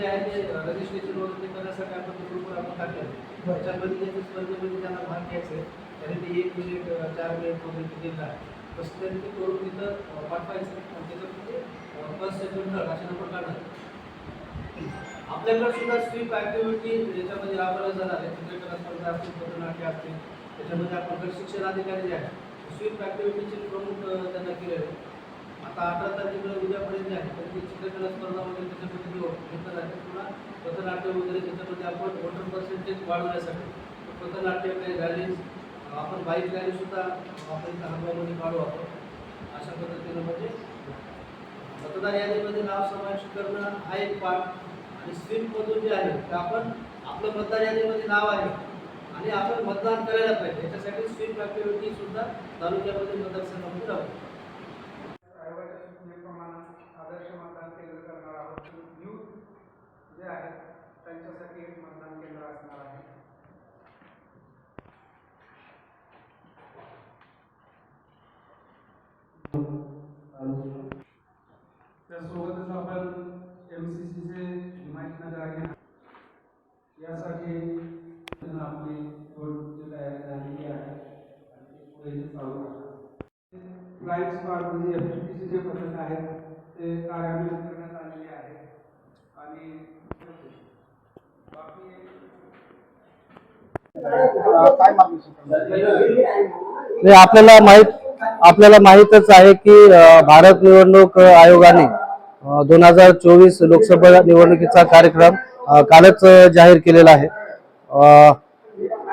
जे आहे ते रजिस्ट्रेशन वगैरे करण्यासाठी आपण ते ग्रुपवर आपण टाकलं त्याच्यामध्ये त्याच्या स्पर्धेमध्ये त्यांना भाग घ्यायचा आहे. त्याने ते एक मिनिट अं, चार मिनिट वगैरे ते दिला तसं त्यांनी ते करून तिथं पाठवायचं आणि त्याच्यामध्ये फर्स्ट सेकंड थर्ड असे नंबर काढणार आपल्याकडे सुद्धा स्वीप ॲक्टिव्हिटी याच्यामध्ये राबवल्या जाणार आहे चित्रकला स्पर्धा असतील पथनाट्य असतील त्याच्यामध्ये आपण शिक्षण अधिकारी जे आहे स्वीप ॲक्टिव्हिटीचे प्रमुख त्यांना केलेले आता अठरा तारखेला उद्यापर्यंत आहे तर ती चित्रकला स्पर्धा वगैरे त्याच्यामध्ये घेऊ घेतलं जाते पुन्हा पथनाट्य वगैरे त्याच्यामध्ये आपण वॉटर पर्सेंटेज वाढवण्यासाठी पथनाट्य काही रॅलीज आपण बाईक रॅलीसुद्धा आपण हंगामध्ये काढू आपण. अशा पद्धतीनं म्हणजे मतदार यादीमध्ये नाव समाविष्ट करणं हा एक पाठ. आणि स्वीपमधून जे आहे ते आपण आपलं मतदार यादीमध्ये नाव आहे. आणि आपण मतदान करायला पाहिजे. याच्यासाठी स्वीप ॲक्टिव्हिटी सुद्धा तालुक्यामध्ये मतदारसंघामध्ये राहू त्यासोबतच आपण एम सी सीचे हिमायतनगर आहे यासाठी आपली थोडी तयारी झालेली आहे ते पुढे चालू फ्लाईट स्पॉट म्हणजे एफ़ ते कार्यान्वित करण्यात आलेले आपल्याला माहीतच आहे की भारत निवडणूक आयोगाने दोन हजार चोवीस लोकसभा निवडणुकीचा कार्यक्रम कालच जाहीर केलेला आहे. अ,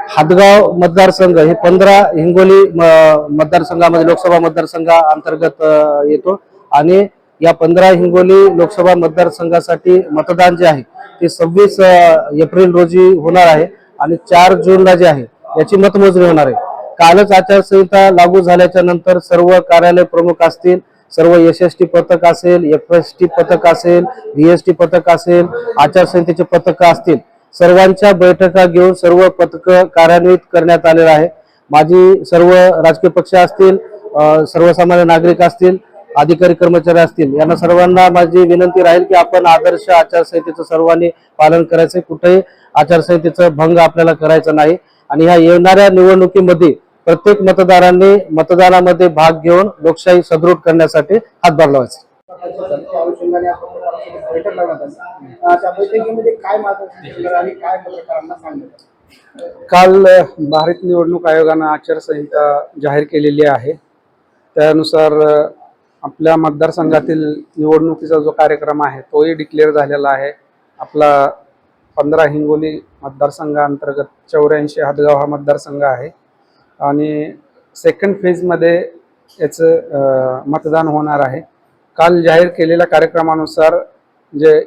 हातगाव मतदारसंघ हे पंधरा हिंगोली म- मतदारसंघामध्ये लोकसभा मतदारसंघा अंतर्गत येतो. आणि या पंधरा हिंगोली लोकसभा मतदारसंघासाठी मतदान जे आहे ते सव्वीस एप्रिल रोजी होणार आहे आणि चार जूनला जे आहे याची मतमोजणी होणार आहे. कालच आचारसंहिता लागू झाल्याच्यानंतर सर्व कार्यालय प्रमुख असतील सर्व एस एस टी पथक असेल एफ एस टी पथक असेल व्हीएसटी पथक असेल आचारसंहितेचे पथक असतील सर्वांच्या बैठका घेऊन सर्व पथक कार्यान्वित करण्यात आलेलं आहे. माझी सर्व राजकीय पक्ष असतील सर्वसामान्य नागरिक असतील अधिकारी कर्मचारी असतील यांना सर्वांना माझी विनंती राहील की आपण आदर्श आचारसंहितेचं सर्वांनी पालन करायचं. कुठेही आचारसंहितेचा भंग आपल्याला करायचा नाही. आणि ह्या येणाऱ्या निवडणुकीमध्ये प्रत्येक मतदारांनी मतदानामध्ये भाग घेऊन लोकशाही सदृढ करण्यासाठी हातभार लावायचा. केलं भारत निवडणूक आयोगानं आचारसंहिता जाहीर केलेली आहे. त्यानुसार आपल्या मतदारसंघातील निवडणुकीचा जो कार्यक्रम आहे तोही डिक्लेअर झालेला आहे. आपला पंधरा हिंगोली मतदारसंघाअंतर्गत चौऱ्याऐंशी हातगाव हा मतदारसंघ आहे. आणि सेकंड फेजमध्ये याचं मतदान होणार आहे. काल जाहीर केलेल्या कार्यक्रमानुसार जे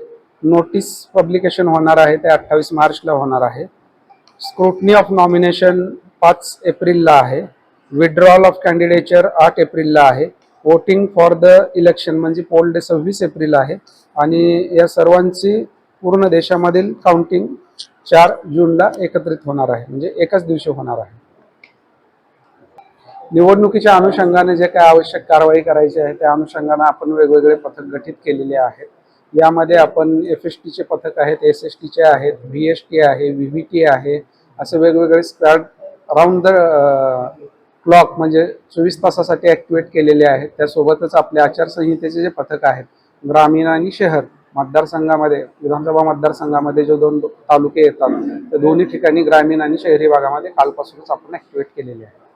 नोटीस पब्लिकेशन होणार आहे ते अठ्ठावीस मार्चला होणार आहे. स्क्रुटनी ऑफ नॉमिनेशन पाच एप्रिलला आहे. विड्रॉल ऑफ कॅन्डिडेचर आठ एप्रिलला आहे. वोटिंग फॉर द इलेक्शन म्हणजे पोल डे सव्वीस एप्रिल आहे. आणि या सर्वांची पूर्ण देशामधील काउंटिंग चार जूनला एकत्रित होणार आहे. म्हणजे एकाच दिवशी होणार आहे. निवडणुकीच्या अनुषंगाने जे काय आवश्यक कारवाई करायची आहे त्या अनुषंगाने आपण वेगवेगळे पथक गठीत केलेले आहेत. यामध्ये आपण एफ एस टीचे पथक आहेत एस एस टीचे आहेत व्ही एस टी आहे व्ही व्ही टी आहे असे वेगवेगळे स्क्वॅड राऊंड द क्लॉक म्हणजे चोवीस तासासाठी ॲक्टिवेट केलेले आहेत. त्यासोबतच आपल्या आचारसंहितेचे जे पथक आहेत ग्रामीण आणि शहर मतदारसंघामध्ये विधानसभा मतदारसंघामध्ये जो दोन तालुके येतात त्या दोन्ही ठिकाणी ग्रामीण आणि शहरी भागामध्ये कालपासूनच आपण ॲक्टिवेट केलेले आहे